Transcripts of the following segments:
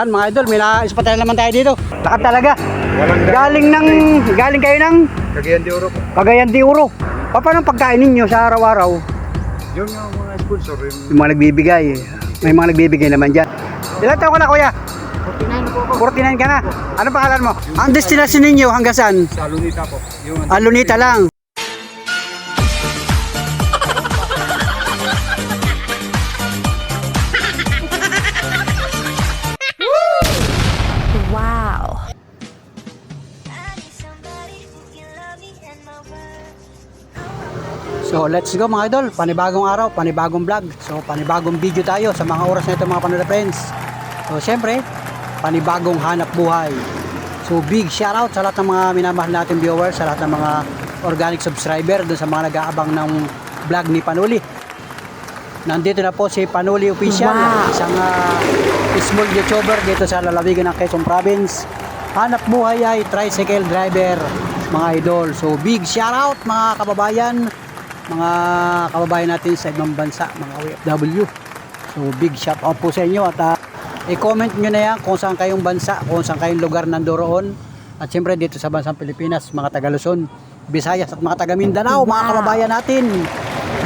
Yan, mga idol, may na-spot naman tayo dito. Lakad talaga. Walang Galing ng, galing kayo ng Cagayan de Oro po. Cagayan de Oro. Pa- Paano pagkain ninyo sa araw-araw? Yun yung mga sponsor. Yung Yung mga nagbibigay. May mga nagbibigay naman dyan. Ilan taon ka na kuya? 49 na po ako. 49 ka na. Ano pangalan mo? Ang destination ninyo hanggang saan? Sa Lunita po. Yung Alunita lang. So let's go mga idol, panibagong araw, panibagong vlog. So panibagong video tayo sa mga oras na ito mga panood friends. So syempre, panibagong hanap buhay. So big shout out sa lahat ng mga minamahal natin viewers, sa lahat ng mga organic subscriber, dun sa mga nag-aabang ng vlog ni Panuli. Nandito na po si Panuli Official, Wow. isang ah, small YouTuber dito sa lalawigan ng Quezon Province. Hanap buhay ay tricycle driver, mga idol. So big shout out mga kababayan, mga kababayan natin sa ibang bansa, mga OFW. So big shout out po sa inyo at ah, i-comment nyo na yan kung saan kayong bansa, kung saan kayong lugar nandoroon. At siyempre dito sa bansang Pilipinas, mga taga Luzon, Visayas at mga taga Mindanao, mga kababayan natin.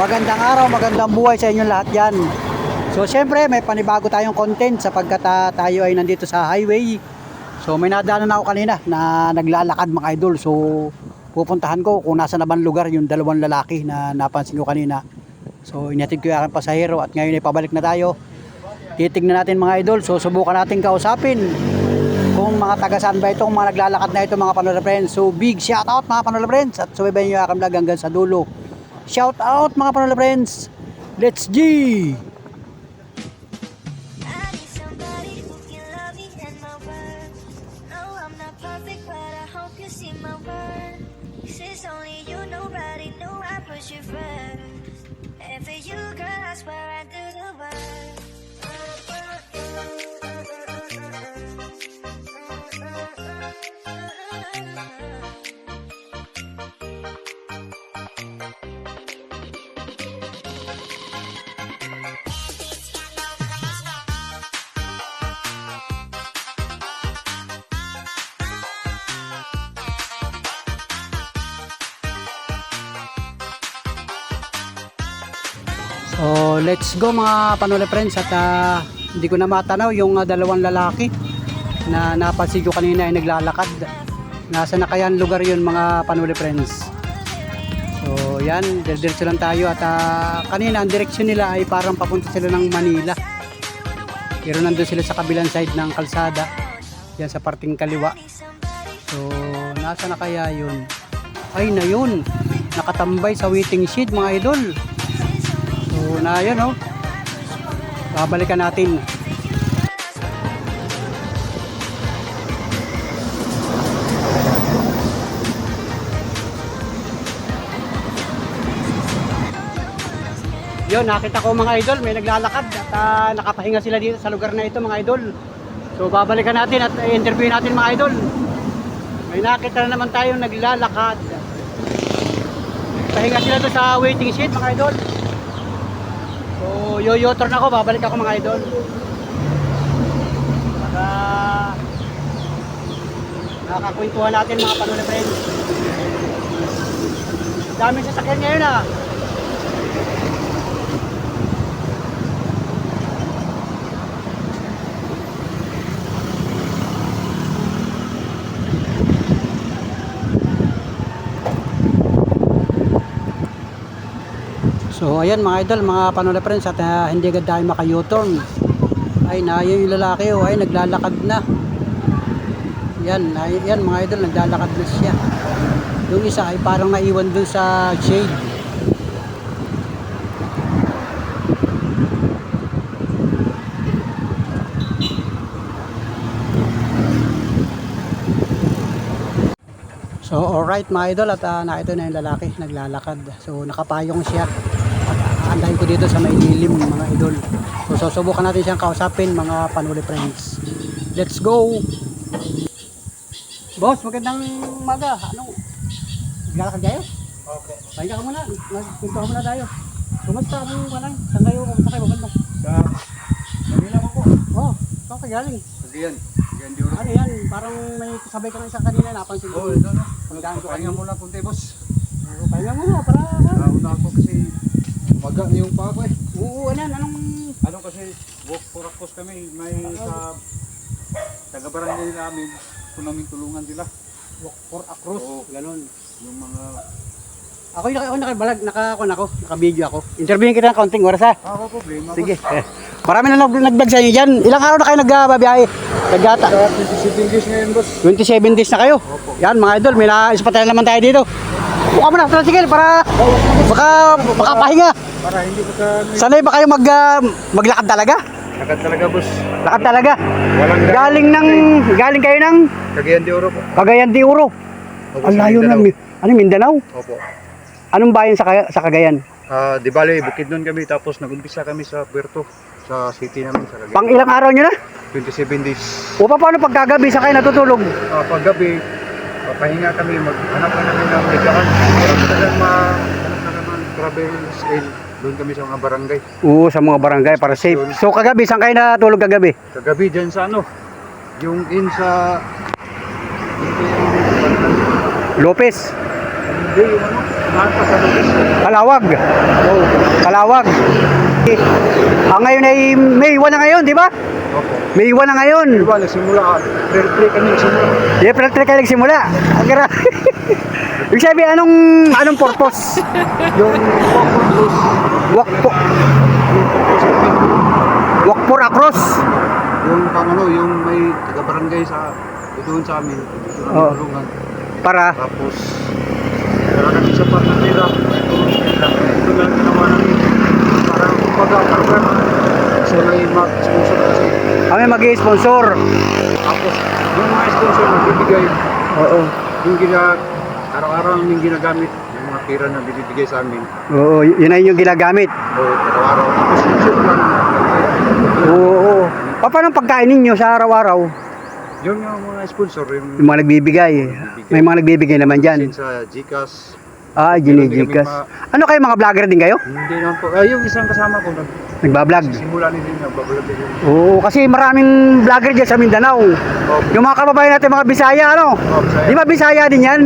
Magandang araw, magandang buhay sa inyong lahat yan. So siyempre may panibago tayong content sapagkat ah, tayo ay nandito sa highway. So may nadaanan ako kanina na naglalakad mga idol. So pupuntahan ko kung nasa na bang lugar yung dalawang lalaki na napansin ko kanina. So inatid ko yung aking pasahero at ngayon ay pabalik na tayo. Titignan natin mga idol. So subukan natin kausapin kung mga taga saan ba itong mga naglalakad na ito mga panola friends. So big shout out mga panola friends at subaybayan nyo aking vlog hanggang sa dulo. Shout out mga panola friends. Let's G! So, let's go mga panole friends at ah, hindi ko na matanaw yung ah, dalawang lalaki na napansin ko kanina ay naglalakad. Nasa na kaya lugar yun mga panole friends. So, yan, diretso lang tayo at ah, kanina ang direksyon nila ay parang papunta sila ng Manila. Pero nandun sila sa kabilang side ng kalsada. Yan sa parting kaliwa. So, nasa na kaya yun? Ay, na yun. Nakatambay sa waiting shed mga idol. Na yun oh. Babalikan natin. Yun, nakita ko mga idol, may naglalakad at ah, nakapahinga sila dito sa lugar na ito mga idol. So babalikan natin at i-interview natin mga idol. May nakita na naman tayong naglalakad. Pahinga sila doon sa waiting shed mga idol. So, yoyotor na ako, babalik ako mga idol. Para nakakakwentuhan natin mga panuna friends. Dami sasakyan ngayon ah. So ayan mga idol, mga panula friends at ah, hindi agad tayo maka-U-turn. Ay na yung lalaki oh, ay naglalakad na. Yan, ay, mga idol, naglalakad na siya. Yung isa ay parang naiwan dun sa shade. So alright mga idol at uh, nakita na yung lalaki naglalakad. So nakapayong siya. At aandahin ko dito sa may dilim mga idol. So susubukan natin siyang kausapin mga panuli friends. Let's go! Boss, magandang maga. Ano? Naglalakad kayo? Opo. Pahinga ka muna. Magpuntuhan muna tayo. Kumusta ang walang? Saan kayo? Kumusta kayo? Maganda. Sa Manila po po. Oh, saan ka galing? Sa Cagayan. Cagayan de Oro. Ano yan? Parang may kasabay ka ng isa kanina, napansin ko. Oh, ito ko Pahinga muna konti, boss. Pahinga mo nga, para... Nauna ako kasi maga yung pa ako eh. Oo, ano yan? Anong... Ano kasi, walk for across kami. May sa taga-barangay namin, kung namin tulungan sila. Walk for across. Oo. Ganon. Yung mga... Ako yung naka, ako nakabalag, naka, ako, nako, naka-video ako. Interviewin kita ng kaunting oras ha. Ah, ako problema. Sige. Marami na nag- nag-vlog sa inyo dyan. Ilang araw na kayo nagbabiyahe? Naggata. Sa 27 days ngayon, boss. 27 days na kayo. Yan mga idol, may na-ispatay naman tayo dito. Buka mo na, tricycle para baka, baka pahinga. Para hindi baka... Sanay ba kayo mag, ah, maglakad talaga? Agad talaga, boss. Lakad talaga. Walang Galing ng, galing kayo ng Cagayan de Oro po. Cagayan de Oro. Opo, Ang layo na. Ano, Mindanao? Opo. Anong bayan sa, sa Cagayan? Ah, di bale, bukid nun kami tapos nag-umpisa kami sa Puerto sa city namin sa Cagayan. Pang ilang araw nyo na? 27 days. O pa, paano pagkagabi sa kayo natutulog? Ah, paggabi, papahinga kami, maghanap na kami ng biglaan. Para talagang ma hanap na naman travel scale. Doon kami sa mga barangay. Oo, sa mga barangay para safe. So kagabi, saan kayo natulog kagabi? Kagabi dyan sa ano, yung in sa... Lopez, Hindi, yung ano, sa Lopez. Kalawag. Ah, ngayon ay May 1 na ngayon, di ba? Opo. May 1 na ngayon. Diba, nagsimula, fair play kami nagsimula. April 3 kayo nagsimula. Ang gara. Ibig sabihin, anong, anong purpose? Yung Walk po. Walk for across. yung pang ano, yung may taga-barangay sa doon sa amin, doon Oo. namin tulungan. Para, Tapos, wala kami sa part ng nila, tulong nila. Ito lang ginawa namin. Para kumbaga, parang gusto na yung mag-sponsor kasi. kami mag-sponsor. Tapos, yung mga sponsor nagbibigay, Oo. yung gina, araw-araw namin ginagamit, yung mga pira na binibigay sa amin. Oo, yun ay yung ginagamit. O, araw-araw. Tapos, lang. Oo. oo. Pa- Paano pagkain ninyo sa araw-araw? Yung, yung mga sponsor, yung Yung mga nagbibigay. May mga nagbibigay naman dyan. sa Gcash. Ah, kami Ano kayo mga vlogger din kayo? Hindi naman po. Ay, yung isang kasama ko, nag Nagbablog? simula din din, nagbablog din. Oo, kasi maraming vlogger dyan sa Mindanao. Oh, Yung mga kababayan natin, mga Bisaya, ano? oh, saya. Di ba Bisaya din yan?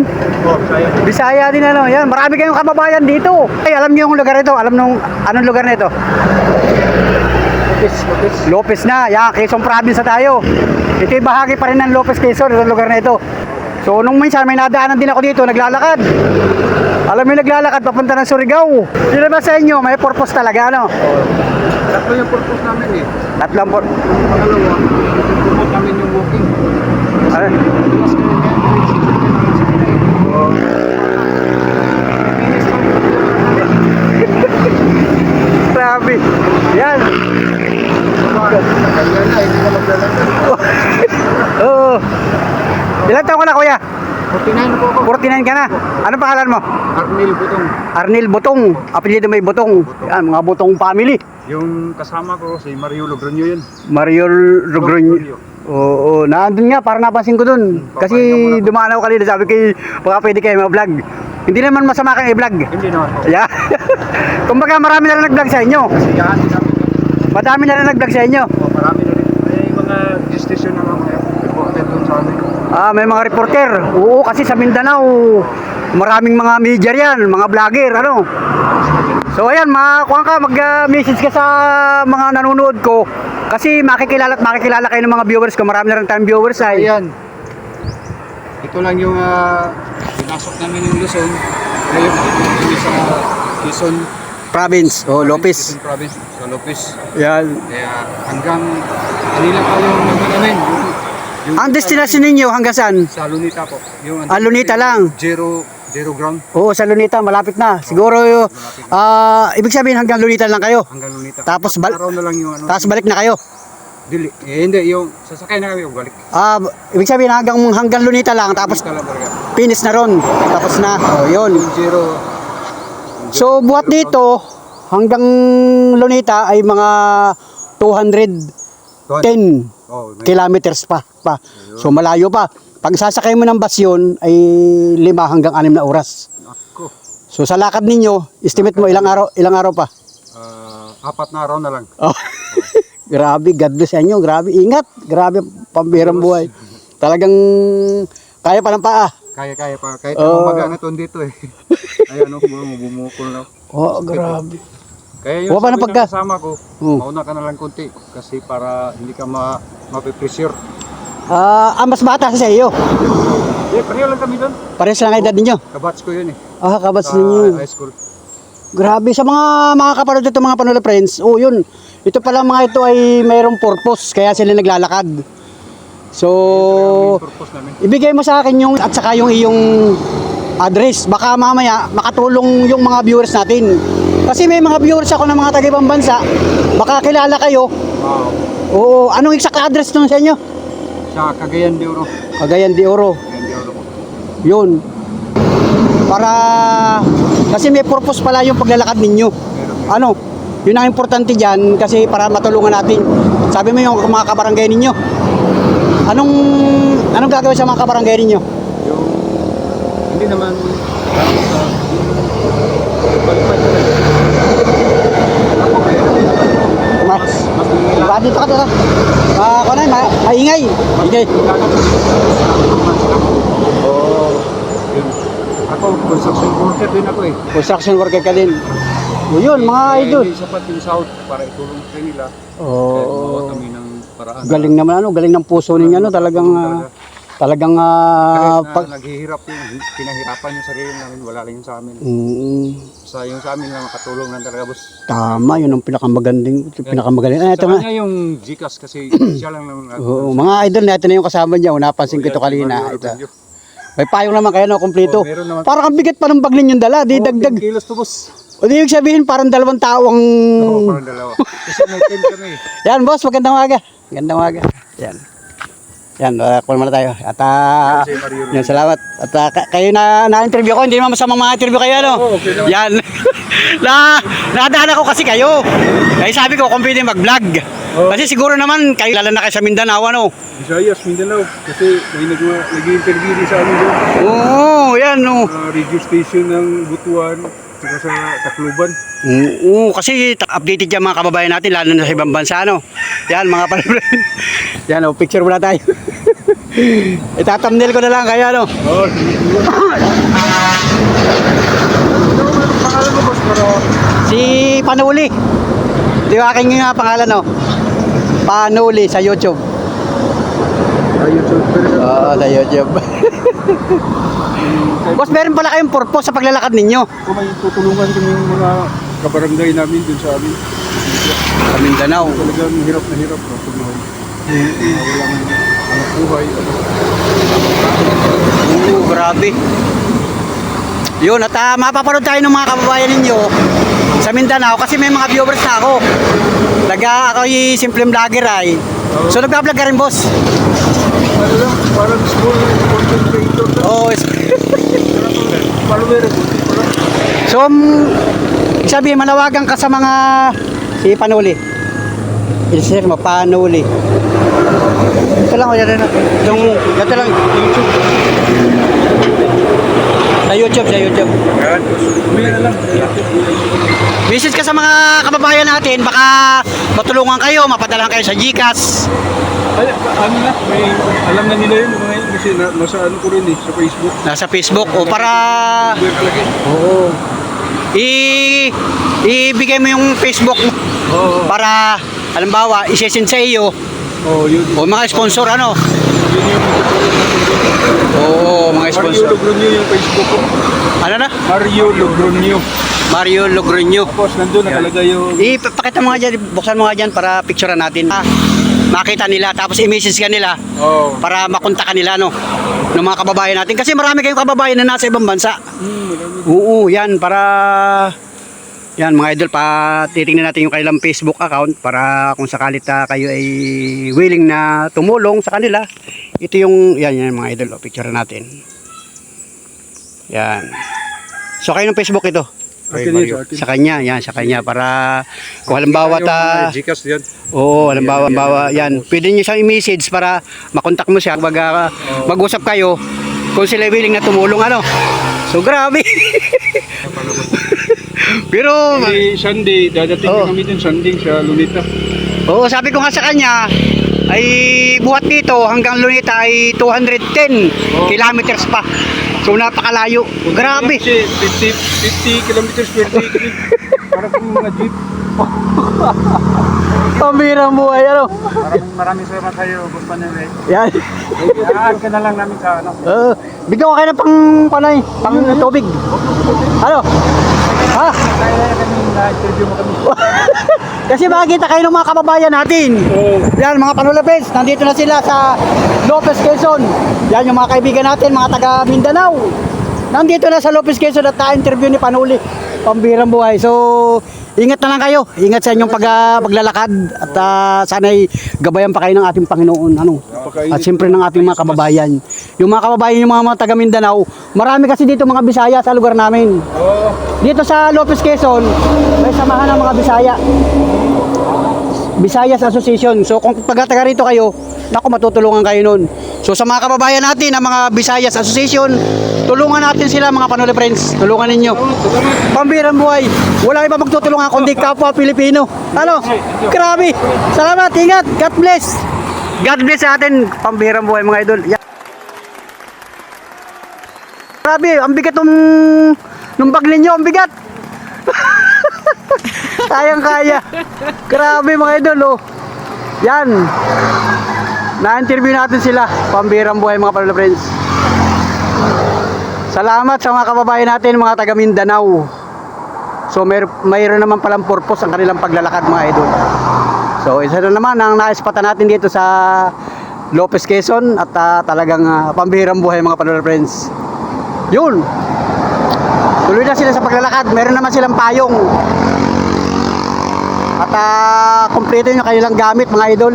Oh, saya. Bisaya din ano, yan. Marami kayong kababayan dito. Ay, alam niyo yung lugar nito? Alam nung anong lugar nito? Lopez, Lopez. Lopez na. Yan, Quezon Province na tayo. Ito yung bahagi pa rin ng Lopez Quezon, itong lugar na ito. So, nung minsan may nadaanan din ako dito, naglalakad. Alam mo naglalakad, papunta ng Surigao. Yun ba sa inyo, may purpose talaga, ano? Tatlo yung purpose namin eh. Tatlong por... Yung pangalawa, promote namin yung walking. Ano? Grabe. Yan. Oo. Ilan taon ka na, kuya? 49 na po ako. 49 ka na. Ano pangalan mo? Arnil Butong. Arnil Butong. Apelyido may Butong. Yan, mga Butong family. Yung kasama ko, si Mario Logronyo yun. Mario Rogronyo. Oo, nandun nga, parang napansin ko dun. Kasi dumaan ako kanina, sabi kay, baka pwede kayo mag-vlog. Hindi naman masama kang i-vlog. Hindi naman po. Yeah. Kumbaga marami na rin nag-vlog sa inyo. Kasi yan. Madami na rin nag-vlog sa inyo. Oh, marami na rin. May mga gestation na mga reported doon sa amin. Ah, may mga reporter. Oo, kasi sa Mindanao, maraming mga media riyan, mga vlogger, ano. So ayan, makakuha ka, mag-message ka sa mga nanonood ko. Kasi makikilala at makikilala kayo ng mga viewers ko. Marami na rin tayong viewers ay. Ayan. Ito lang yung uh, pinasok namin yung Luzon. Ngayon, kami sa Quezon, Province, oh, Lopez. Quezon Province, sa Lopez. Yan. Kaya hanggang kanila pa yung namin. Yung Ang destination ninyo hanggang saan? Sa Lunita po. Yung, Ah, Lunita lang. Zero, zero ground Oo, sa Lunita, malapit na. Siguro, ah, ibig sabihin hanggang Lunita lang kayo. hanggang Lunita. Tapos bal- na lang yung ano. Tapos balik na kayo. Dili. Eh, hindi, yung sasakay na kami, yung balik. Ah, ibig sabihin hanggang hanggang Lunita lang tapos Lunita lang talaga. finish na ron. Tapos na. Oh, 'yun. Yung zero, So buhat dito hanggang Lunita ay mga 210 oh, may, kilometers pa, pa. So malayo pa. Pag sasakay mo ng bus yun ay 5 hanggang 6 na oras. ako. So sa lakad ninyo, estimate mo ilang araw, ilang araw pa? Ah, apat na araw na lang. Oh. Grabe, God bless inyo. Grabe, ingat. Grabe, pambirang buhay. Talagang kaya pa ng paa. Kaya-kaya pa. Kahit Oo. oh. umaga na to dito eh. Ay ano, bumukol na. Oh, grabe. Huwag yung pa na sabi pagka- ng kasama ko, Hmm. mauna ka na lang konti. Kasi para hindi ka ma mapipressure. Ah, ah, mas bata sa iyo. Eh, pareho lang kami doon. Pares lang ang edad ninyo. Kabats ko yun eh. Ah, kabats Sa ninyo. high school. Grabe sa mga mga kapanood dito mga panola friends. Oh, yun. Ito pala mga ito ay mayroong purpose kaya sila naglalakad. So, Yung purpose namin. ibigay mo sa akin yung at saka yung iyong address. Baka mamaya makatulong yung mga viewers natin. Kasi may mga viewers ako ng mga taga ibang bansa. Baka kilala kayo. Wow. Oo, anong exact address nung sa inyo? Sa Cagayan de Oro. Cagayan de Oro. Cagayan de Oro. Yun. Para kasi may purpose pala yung paglalakad ninyo. Ano? Yun ang importante diyan kasi para matulungan natin. Sabi mo yung mga kabarangay ninyo. Anong anong gagawin sa mga kabarangay ninyo? Yung hindi naman gamit sa balipan ko lang. Ako kaya Mas mas nila. Ba dito ka dito. Ah, kuno ma maingay. Ingay. Oh. Ako, construction worker din ako eh. Construction worker ka din. O yun, mga Kaya idol. Hindi sapat yung south para itulong sa. Kaya gumawa Oh. kami ng paraan. Galing naman ano, galing ng puso ninyo ano, talagang ah, talagang ah, Kahit na pag naghihirap yung pinahirapan yung sarili namin, wala lang yun sa amin. Mm, Sa yung sa amin lang makatulong lang talaga boss. tama, yun ang pinakamagandang pinakamagaling. Ah, ito Sa nga. kanya yung Gcash kasi siya lang lang nag- Oo, mga idol natin na yung kasama niya. oh, Napansin ko ito kanina. Ito. May payong naman kayo no, kumpleto. Oh, meron naman. Parang ang bigat pa ng bag ninyong dala. Di dagdag. kilos to boss. O di ibig sabihin parang dalawang tao ang... Oo, parang dalawa. Kasi may team kami. Yan boss, magandang umaga. Magandang umaga. Yan. Yan, uh, call muna tayo. At Mario yan, salamat. At ka- kayo na na-interview ko, hindi naman masamang mga interview kayo, ano? Oo, okay naman. Yan. na, nadaan ako kasi kayo. Kaya sabi ko, kung pwede mag-vlog. Oo. Kasi siguro naman, kayo lala na kayo sa Mindanao, ano? Visayas, Mindanao. Kasi may nag- nag-interview din sa amin doon. Oo, yan, oh. Sa radio station ng Butuan. Saka sa Tacloban. Oo, kasi updated yan mga kababayan natin, lalo na sa ibang bansa, no? Yan, mga palabra. yan, oh, picture muna tayo. Itatamnil ko na lang kaya, no? Oo, Si Panuli. Di ba aking nga pangalan, no? Panuli sa YouTube. sa YouTube. Oo, sa YouTube. Boss, meron pala kayong purpose sa paglalakad ninyo. kung may tutulungan kami yung mga kabarangay namin dun sa amin. Sa Mindanao. Talagang hirap na hirap na pagmahal. Walang anak buhay. Oo, grabe. Yun, at uh, mapapanood tayo ng mga kababayan ninyo sa Mindanao kasi may mga viewers na ako. Naga ako yung simpleng vlogger ay. So nagpa-vlog ka rin, boss? Ano lang, parang small content creator. Oo. lang. so, um, sabi, manawagan ka sa mga si Panuli. Isir mo, Panuli. Ito lang, yan na. Yung, ito lang. Sa YouTube, sa YouTube. Yan. Visit ka sa mga kababayan natin, baka matulungan kayo, mapadalahan kayo sa GCash. Ay, ano na, may, alam na nila yun mga yun kasi na, nasa ano ko rin eh, sa Facebook. Nasa Facebook o para. Oo. I ibigay mo yung Facebook mo Oo, para halimbawa isesend sa iyo oh, yun. o mga sponsor ano. Yun yung Oo, mga Mario sponsor. Logronio yung Facebook ko. Ano na? Mario Logronio. Mario Logronyo. Tapos nandun nakalagay yung Ipakita mo nga dyan, buksan mo nga dyan para picturean natin. Ah, makita nila, tapos i-message ka nila Oh. para makontak ka nila, no? Ng mga kababayan natin. Kasi marami kayong kababayan na nasa ibang bansa. Hmm. Oo, yan para yan mga idol pa titingnan natin yung kanilang Facebook account para kung sakalit ah, kayo ay willing na tumulong sa kanila. Ito yung yan yan mga idol, oh, picture natin. Yan. So kayo ng Facebook ito? Akin yun, sa kanya, yan sa kanya para kung halimbawa ta Gcash yan. Oo, halimbawa, halimbawa, yan. Pwede niyo siyang i-message para makontak mo siya. Baga, mag-usap kayo kung sila willing na tumulong, ano. So, grabe. Pero, Eh, Sunday, dadating Oo. kami din Sunday sa Lunita. oo, sabi ko nga sa kanya, ay buhat dito hanggang Lunita ay 210 Oo. kilometers pa. So napakalayo. Grabe. Kasi 50, 50 kilometers per day kami. Para kung mga jeep. Pambirang buhay, ano? Maraming maraming salamat sa'yo, Boss Panere. Yan. Iaan ka na lang namin sa ano. Oo. bigyan ko kayo ng pang, panay, pang tubig. Ano? Ha? Kaya na kami na-interview mo kami. Kasi makikita kayo ng mga kababayan natin. Yan, mga panulapes, nandito na sila sa Lopez Quezon. Yan yung mga kaibigan natin, mga taga Mindanao. Nandito na sa Lopez Quezon at na-interview ni Panuli. Pambirang buhay. So, ingat na lang kayo. Ingat sa inyong pag, ah, paglalakad. At uh, sana'y gabayan pa kayo ng ating Panginoon. Ano? At siyempre ng ating mga kababayan. Yung mga kababayan, yung mga, mga taga Mindanao, marami kasi dito mga Bisaya sa lugar namin. Oo. Dito sa Lopez Quezon, may samahan ng mga Bisaya. Visayas Association. So kung pag taga rito kayo, naku matutulungan kayo nun. So sa mga kababayan natin, ang mga Visayas Association, tulungan natin sila mga Panoli Friends. Tulungan ninyo. Pambirang buhay. Wala iba magtutulungan kundi kapwa Pilipino. Ano? Grabe. Salamat. Ingat. God bless. God bless sa atin. Pambirang buhay mga idol. Grabe. Ang bigat nung, nung bag ninyo. Ang bigat. Kayang kaya. Grabe mga idol oh. Yan. Na-interview natin sila. Pambirang buhay mga pala friends. Salamat sa mga kababayan natin mga taga Mindanao. So may mayroon naman palang purpose ang kanilang paglalakad mga idol. So isa na naman ang naispatan natin dito sa Lopez Quezon at ah, talagang ah, pambihirang buhay mga panola friends. Yun. Tuloy na sila sa paglalakad. Meron naman silang payong. At ah, kompleto yung kanilang gamit mga idol.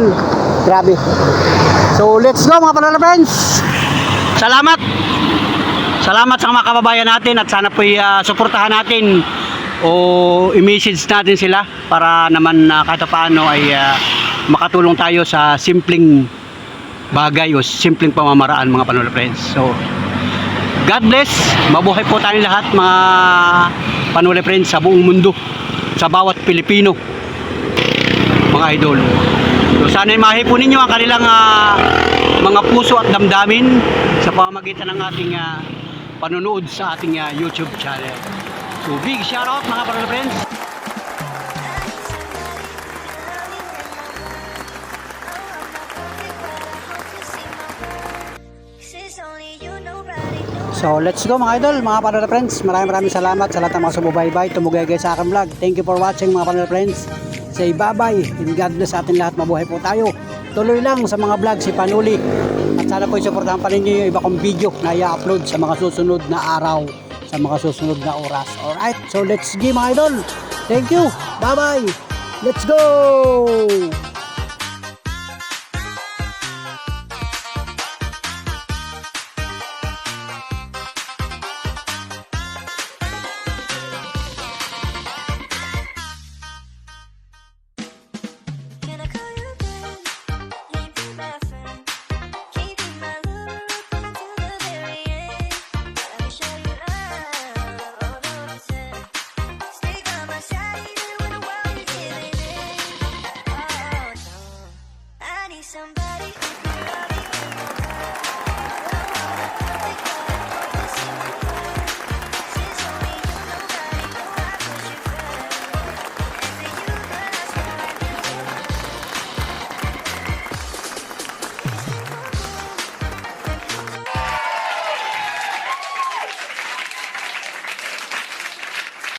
Grabe. So let's go mga panola friends. Salamat. Salamat sa mga kababayan natin at sana po'y ah, suportahan natin o i-message natin sila para naman uh, kahit paano ay ah, makatulong tayo sa simpleng bagay o simpleng pamamaraan mga panola friends. So God bless. Mabuhay po tayong lahat mga panuli friends sa buong mundo. Sa bawat Pilipino. Mga idol. So sana'y mahipo ninyo ang kanilang ah, mga puso at damdamin sa pamamagitan ng ating ah, panonood sa ating ah, YouTube channel. So big shout out mga panuli friends. So let's go mga idol, mga panel friends. Maraming maraming salamat sa lahat ng mga sumubaybay, tumugay sa aking vlog. Thank you for watching mga panel friends. Say bye-bye and God bless sa ating lahat. Mabuhay po tayo. Tuloy lang sa mga vlog si Panuli. At sana po supportahan pa ninyo yung iba kong video na i-upload sa mga susunod na araw, sa mga susunod na oras. Alright, so let's go mga idol. Thank you. Bye-bye. Let's go!